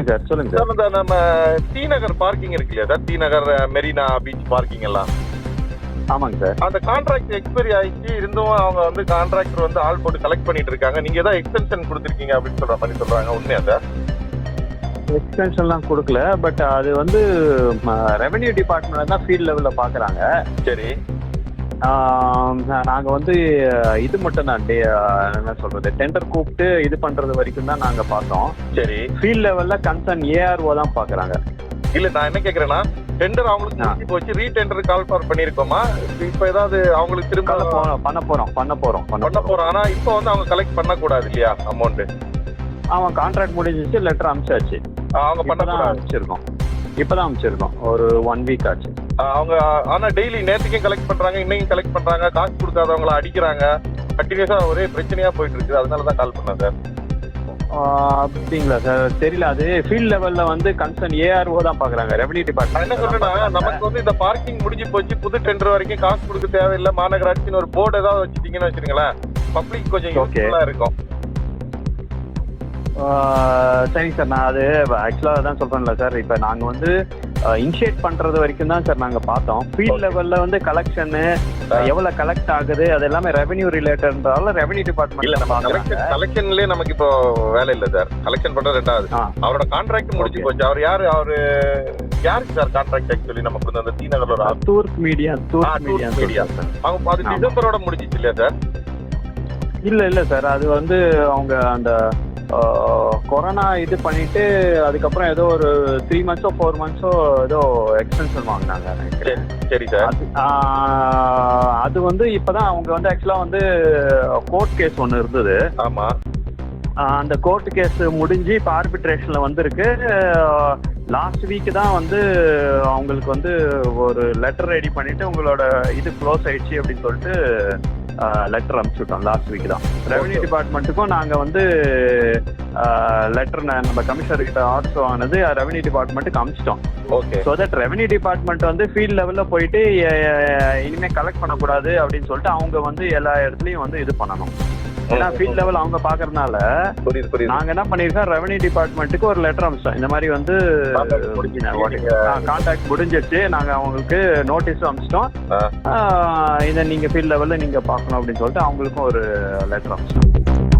சொல்லுங்க சார் சொல்லுங்க சார். இந்த நம்ம டி நகர் பார்க்கிங் இருக்கு இல்லையா sir? T Nagar Marina beach parking எல்லாம். ஆமாங்க சார். அந்த கான்ட்ராக்ட் எக்ஸ்பைரி ஆயிடுச்சு. இருந்தும் அவங்க வந்து கான்ட்ராக்டர் வந்து ஆள் போட்டு கலெக்ட் பண்ணிட்டு இருக்காங்க. நீங்க ஏதாவது எக்ஸ்டென்ஷன் கொடுத்துருக்கீங்க அப்படின்னு சொல்ற மாதிரி சொல்றாங்க. உண்மையா சார்? எக்ஸ்டென்ஷன்லாம் கொடுக்கல. பட் அது வந்து ரெவென்யூ டிபார்ட்மெண்ட் தான் ஃபீல்ட் லெவலில் பார்க்குறாங்க சரி. நாங்கள் வந்து இது மட்டும் தான் என்ன சொல்கிறது டெண்டர் கூப்பிட்டு இது பண்ணுறது வரைக்கும் தான் நாங்கள் பார்த்தோம். சரி. ஃபீல்ட் லெவலில் கன்சர்ன் ஏஆர்ஓ தான் பார்க்குறாங்க. இல்ல நான் என்ன கேக்குறேன்னா டெண்டர் அவங்களுக்கு. முடிஞ்சு போச்சு ரீடெண்டர் கால் ஃபார் பண்ணிருக்கோமா? இப்ப ஏதாவது அவங்களுக்கு திரும்ப பண்ண போகிறோம் பண்ண போகிறோம் பண்ண போறோம் ஆனா இப்போ வந்து அவங்க கலெக்ட் பண்ண கூடாது இல்லையா அமௌண்ட் அவன் கான்ட்ராக்ட் முடிஞ்சிச்சு லெட்டர் அனுப்பிச்சாச்சு அவங்க பண்ண இப்பதான் கூடாது அனுப்பிச்சிருக்கோம் இப்பதான் அனுப்பிச்சிருக்கோம் ஒரு ஒன் வீக் ஆச்சு. அவங்க ஆனா டெய்லி நேற்றுக்கும் கலெக்ட் பண்றாங்க இன்னைக்கும் கலெக்ட் பண்றாங்க காசு கொடுக்காதவங்கள அடிக்கிறாங்க. கண்டினியூஸா ஒரே பிரச்சனையா போயிட்டு இருக்குது. அதனால தான் கால் பண்ணேன் சார். அப்படிங்களா சார்? தெரியல. அது ஃபீல்ட் லெவல்ல வந்து கன்சர்ன் ஏஆர்ஓ தான் பாக்குறாங்க ரெவன்யூ நான் என்ன சொல்றேன்னா டிபார்ட்மெண்ட் நமக்கு வந்து இந்த பார்க்கிங் முடிஞ்சு போச்சு புது டெண்டர் வரைக்கும் காசு கொடுக்க தேவையில்லை. மாநகராட்சின்னு ஒரு போர்டு ஏதாவது வச்சுட்டீங்கன்னு வச்சுருங்களேன் பப்ளிக் கொஞ்சம். யூஸ்ஃபுல்லா இருக்கும். சரிங்க சார். நான் அது ஆக்சுவலாக தான் சொல்றேன்ல சார். இப்போ நாங்க வந்து இனிஷியேட் பண்றது வரைக்கும் தான் சார் நாங்க பார்த்தோம். ஃபீல்ட். லெவல்ல வந்து கலெக்ஷனு எவ்வளவு கலெக்ட் ஆகுது அது எல்லாமே ரெவன்யூ ரிலேட்டட்னால ரெவன்யூ இல்ல டிபார்ட்மெண்ட்ல நம்ம கலெக்ஷன் கலெக்ஷன்லயே நமக்கு இப்போ வேலை இல்ல சார் கலெக்ஷன் பண்றது ரெண்டாவது. அவரோட கான்ட்ராக்ட் முடிஞ்சு Okay. போச்சு. அவர் யாரு? அவரு யாருக்கு சார் கான்ட்ராக்ட் ஆக்சுவலி நமக்கு வந்து அந்த டி நகர்ல ஒரு Tourk media Tourk media Media. அவங்க அது. டிசம்பரோட முடிஞ்சிச்சு இல்லையா சார் இல்ல இல்ல சார் அது வந்து அவங்க அந்த கொரோனா இது பண்ணிட்டு அதுக்கப்புறம் ஏதோ ஒரு த்ரீ மந்த்ஸோ ஃபோர் மந்த்ஸோ ஏதோ எக்ஸ்டென்ஷன் வாங்கினாங்க நினைக்கிறேன் சரி சார் அது வந்து இப்பதான் அவங்க வந்து ஆக்சுவலா வந்து கோர்ட் கேஸ் ஒன்று இருந்தது. ஆமா. ஆஹ், அந்த கோர்ட் கேஸ் முடிஞ்சு இப்போ ஆர்பிட்ரேஷன்ல வந்திருக்கு. லாஸ்ட் வீக் தான் வந்து அவங்களுக்கு வந்து ஒரு லெட்டர் ரெடி பண்ணிட்டு உங்களோட இது க்ளோஸ் ஆயிடுச்சு அப்படின்னு சொல்லிட்டு லெட்டர் அனுப்பிச்சுட்டோம் லாஸ்ட் வீக் தான். ரெவன்யூ. டிபார்ட்மெண்ட்டுக்கும் நாங்கள் வந்து லெட்டர் நம்ம கமிஷனர் கிட்ட ஆர்டர் ஆனது ரெவன்யூ டிபார்ட்மெண்ட்டுக்கு அனுப்பிச்சிட்டோம். Okay so that revenue department வந்து ஃபீல்ட் லெவலில் போயிட்டு எ- எ- இனிமே கலெக்ட் பண்ணக்கூடாது அப்படின்னு சொல்லிட்டு அவங்க வந்து எல்லா இடத்துலையும் வந்து இது பண்ணணும். ஏன்னா ஃபீல்ட் லெவல் அவங்க பார்க்கறதுனால புரியுது புரியுது. நாங்க என்ன பண்ணிருக்கோம் ரெவன்யூ டிபார்ட்மெண்ட்டுக்கு ஒரு லெட்டர் அனுப்பிச்சோம். இந்த மாதிரி வந்து. கான்டாக்ட் முடிஞ்சிருச்சு நாங்க அவங்களுக்கு நோட்டீஸும் அனுப்பிச்சிட்டோம். இதை நீங்க ஃபீல்ட் லெவல்ல நீங்க பார்க்கணும் அப்படின்னு சொல்லிட்டு அவங்களுக்கும் ஒரு லெட்டர் அனுப்பிச்சிட்டோம்